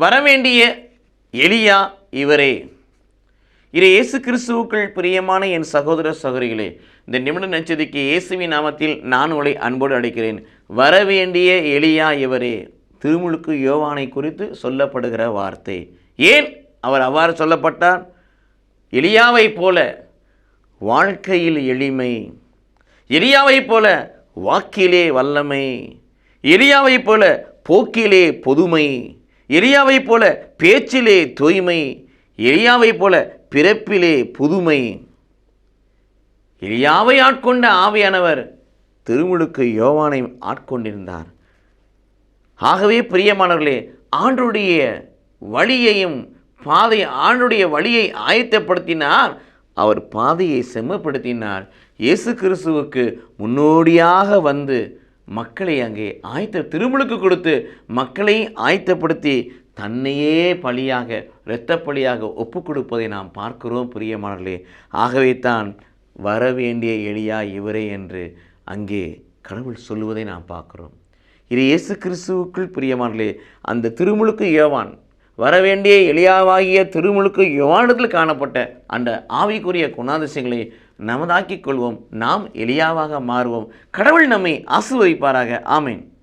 வரவேண்டிய எலியா இவரே. இது இயேசு கிறிஸ்துவுக்குள் பிரியமான என் சகோதர சகோதரிகளே இந்த நிமிட நச்சதிக்கு இயேசுவின் நாமத்தில் நான் உங்களை அன்போடு அடைக்கிறேன் வரவேண்டிய எலியா இவரே திருமுழுக்கு யோவானை குறித்து சொல்லப்படுகிற வார்த்தை. ஏன் அவர் அவ்வாறு சொல்லப்பட்டார்? எலியாவைப் போல வாழ்க்கையில் எளிமை எலியாவைப் போல வாக்கிலே வல்லமை எலியாவைப் போல போக்கிலே பொதுமை எளியாவை போல பேச்சிலே தூய்மை எளியாவை போல பிறப்பிலே புதுமை. எளியாவை ஆட்கொண்ட ஆவியானவர் திருமுழுக்கு யோவானை ஆட்கொண்டிருந்தார். ஆகவே பிரியமானவர்களே ஆண்டுடைய வழியையும் பாதை ஆண்டுடைய வழியை ஆயத்தப்படுத்தினார். அவர் பாதையை செம்மப்படுத்தினார். இயேசு கிறிஸ்துவுக்கு முன்னோடியாக வந்து மக்களை அங்கே ஆயத்த திருமுழுக்கு கொடுத்து மக்களை ஆயத்தப்படுத்தி தன்னையே பலியாக இரத்த பலியாக ஒப்பு கொடுப்பதை நாம் பார்க்கிறோம் பிரியமானர்களே ஆகவே தான் வரவேண்டிய எளியா இவரே என்று அங்கே கடவுள் சொல்லுவதை நாம் பார்க்கிறோம். இது இயேசு கிறிஸ்துவுக்குள் பிரியமானர்களே அந்த திருமுழுக்கு யோவான் வரவேண்டிய எளியாவாகிய திருமுழுக்கு யோவானத்தில் காணப்பட்ட அந்த ஆவிக்குரிய குணாதிசயங்களை நமதாக்கிக் கொள்வோம். நாம் எளியாவாக மாறுவோம். கடவுள் நம்மை ஆசீர்வதிப்பாராக. ஆமேன்.